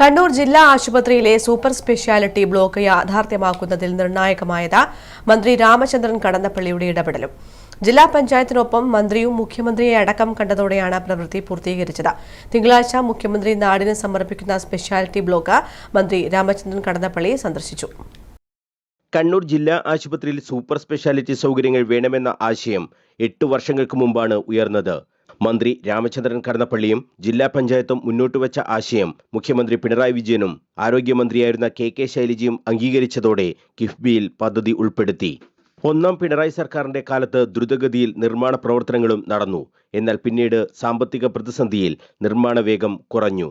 കണ്ണൂർ ജില്ലാ ആശുപത്രിയിലെ super speciality block യാഥാർത്ഥ്യമാക്കുന്നതിൽ നിർണായകമായത് മന്ത്രി രാമചന്ദ്രൻ കടന്നപ്പള്ളിയുടെ ഇടപെടലും. ജില്ലാ പഞ്ചായത്തിനൊപ്പം മന്ത്രിയും മുഖ്യമന്ത്രിയെ അടക്കം കണ്ടതോടെയാണ് പ്രവൃത്തി പൂർത്തീകരിച്ചത്. തിങ്കളാഴ്ച മുഖ്യമന്ത്രി നാടിന് സമർപ്പിക്കുന്ന സ്പെഷ്യാലിറ്റി ബ്ലോക്ക് മന്ത്രി രാമചന്ദ്രൻ കടന്നപ്പള്ളി സന്ദർശിച്ചു. കണ്ണൂർ ജില്ലാ ആശുപത്രിയിൽ സൂപ്പർ സ്പെഷ്യാലിറ്റി സൗകര്യങ്ങൾ വേണമെന്ന ആശയം എട്ട് വർഷങ്ങൾക്ക് മുമ്പാണ് ഉയർന്നത്. മന്ത്രി രാമചന്ദ്രൻ കടന്നപ്പള്ളിയും ജില്ലാ പഞ്ചായത്തും മുന്നോട്ടുവച്ച ആശയം മുഖ്യമന്ത്രി പിണറായി വിജയനും ആരോഗ്യമന്ത്രിയായിരുന്ന കെ കെ ശൈലജയും അംഗീകരിച്ചതോടെ കിഫ്ബിയിൽ പദ്ധതി ഉൾപ്പെടുത്തി. ഒന്നാം പിണറായി സർക്കാരിന്റെ കാലത്ത് ദ്രുതഗതിയിൽ നിർമ്മാണ പ്രവർത്തനങ്ങളും നടന്നു. എന്നാൽ പിന്നീട് സാമ്പത്തിക പ്രതിസന്ധിയിൽ നിർമ്മാണ വേഗം കുറഞ്ഞു.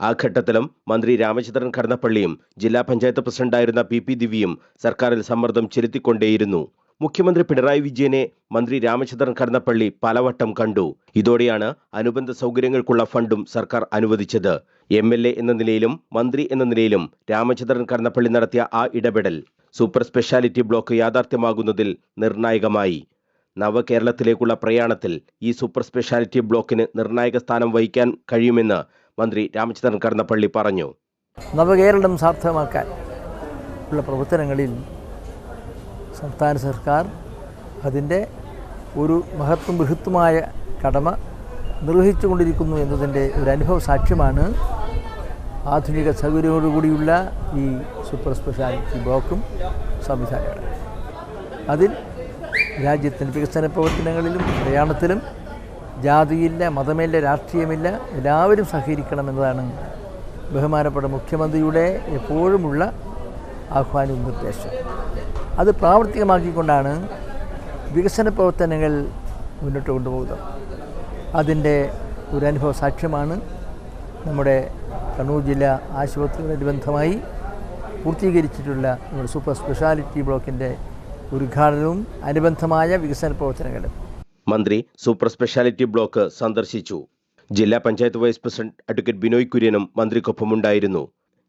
ആ ഘട്ടത്തിലും മന്ത്രി രാമചന്ദ്രൻ കടന്നപ്പള്ളിയും ജില്ലാ പഞ്ചായത്ത് പ്രസിഡന്റായിരുന്ന പി പി ദിവ്യയും സർക്കാരിൽ സമ്മർദ്ദം ചെലുത്തിക്കൊണ്ടേയിരുന്നു. മുഖ്യമന്ത്രി പിണറായി വിജയനെ മന്ത്രി രാമചന്ദ്രൻ കടന്നപ്പള്ളി പലവട്ടം കണ്ടു. ഇതോടെയാണ് അനുബന്ധ സൗകര്യങ്ങൾക്കുള്ള ഫണ്ടും സർക്കാർ അനുവദിച്ചത്. എം എൽ എ എന്ന നിലയിലും മന്ത്രി എന്ന നിലയിലും രാമചന്ദ്രൻ കടന്നപ്പള്ളി നടത്തിയ ആ ഇടപെടൽ സൂപ്പർ സ്പെഷ്യാലിറ്റി ബ്ലോക്ക് യാഥാർത്ഥ്യമാകുന്നതിൽ നിർണായകമായി. നവകേരളത്തിലേക്കുള്ള പ്രയാണത്തിൽ ഈ സൂപ്പർ സ്പെഷ്യാലിറ്റി ബ്ലോക്കിന് നിർണായക സ്ഥാനം വഹിക്കാൻ കഴിയുമെന്ന് മന്ത്രി രാമചന്ദ്രൻ കടന്നപ്പള്ളി പറഞ്ഞു. നവകേരളം സാധ്യമാക്കാൻ ഉള്ള പ്രവർത്തനങ്ങളിൽ സംസ്ഥാന സർക്കാർ അതിന്റെ ഒരു മഹത്വം ബൃഹത്തുമായ കടമ നിർവഹിച്ചുകൊണ്ടിരിക്കുന്നു എന്നതിന്റെ ഒരു അനുഭവ സാക്ഷ്യമാണ് ആധുനിക സൗകര്യങ്ങളോടുകൂടിയുള്ള ഈ സൂപ്പർ സ്പെഷ്യാലിറ്റി ബ്ലോക്കും സംവിധാനങ്ങളും അതിൽ രാജ്യത്തിന്റെ വികസന പ്രവർത്തനങ്ങളിലും പ്രയാണത്തിലും ജാതിയില്ല മതമില്ല രാഷ്ട്രീയമില്ല എല്ലാവരും സഹകരിക്കണമെന്നതാണ് ബഹുമാനപ്പെട്ട മുഖ്യമന്ത്രിയുടെ എപ്പോഴുമുള്ള ആഹ്വാനവും നിർദ്ദേശവും അത് പ്രാവർത്തികമാക്കിക്കൊണ്ടാണ് വികസന പ്രവർത്തനങ്ങൾ മുന്നോട്ട് കൊണ്ടുപോകുന്നത്. അതിന്റെ ഒരു അനുഭവ സാക്ഷ്യമാണ് നമ്മുടെ കണ്ണൂർ ജില്ലാ ആശുപത്രിയോടനുബന്ധമായി പൂർത്തീകരിച്ചിട്ടുള്ള നമ്മുടെ സൂപ്പർ സ്പെഷ്യാലിറ്റി ബ്ലോക്കിന്റെ ഉദ്ഘാടനവും അനുബന്ധമായ വികസന പ്രവർത്തനങ്ങളും. മന്ത്രി സൂപ്പർ സ്പെഷ്യാലിറ്റി ബ്ലോക്ക് സന്ദർശിച്ചു. ജില്ലാ panchayat vice president advocate Binoy കുര്യനും മന്ത്രിക്കൊപ്പമുണ്ടായിരുന്നു.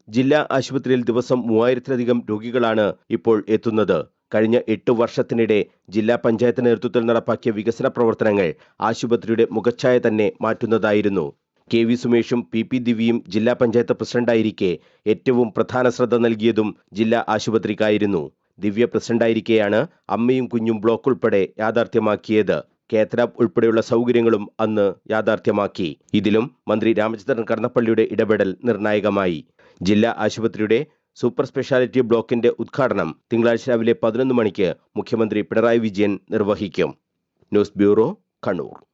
ജില്ലാ ആശുപത്രിയിൽ ദിവസം മൂവായിരത്തിലധികം രോഗികളാണ് ഇപ്പോൾ എത്തുന്നത്. കഴിഞ്ഞ എട്ട് വർഷത്തിനിടെ ജില്ലാ പഞ്ചായത്ത് നേതൃത്വത്തിൽ നടപ്പാക്കിയ വികസന പ്രവർത്തനങ്ങൾ ആശുപത്രിയുടെ മുഖച്ഛായ തന്നെ മാറ്റുന്നതായിരുന്നു. കെ വി സുമേഷും പി പി ദിവ്യയും ജില്ലാ പഞ്ചായത്ത് പ്രസിഡന്റായിരിക്കെ ഏറ്റവും പ്രധാന ശ്രദ്ധ നൽകിയതും ജില്ലാ ആശുപത്രിക്കായിരുന്നു. ദിവ്യ പ്രസിഡന്റായിരിക്കെയാണ് അമ്മയും കുഞ്ഞും ബ്ലോക്ക് ഉൾപ്പെടെ യാഥാർത്ഥ്യമാക്കിയത്. കേത്രാബ് ഉൾപ്പെടെയുള്ള സൗകര്യങ്ങളും അന്ന് യാഥാർത്ഥ്യമാക്കി. ഇതിലും മന്ത്രി രാമചന്ദ്രൻ കടന്നപ്പള്ളിയുടെ ഇടപെടൽ നിർണായകമായി. ജില്ലാ ആശുപത്രിയുടെ സൂപ്പർ സ്പെഷ്യാലിറ്റി ബ്ലോക്കിന്റെ ഉദ്ഘാടനം തിങ്കളാഴ്ച രാവിലെ പതിനൊന്ന് മണിക്ക് മുഖ്യമന്ത്രി പിണറായി വിജയൻ നിർവഹിക്കും. News bureau Kannur.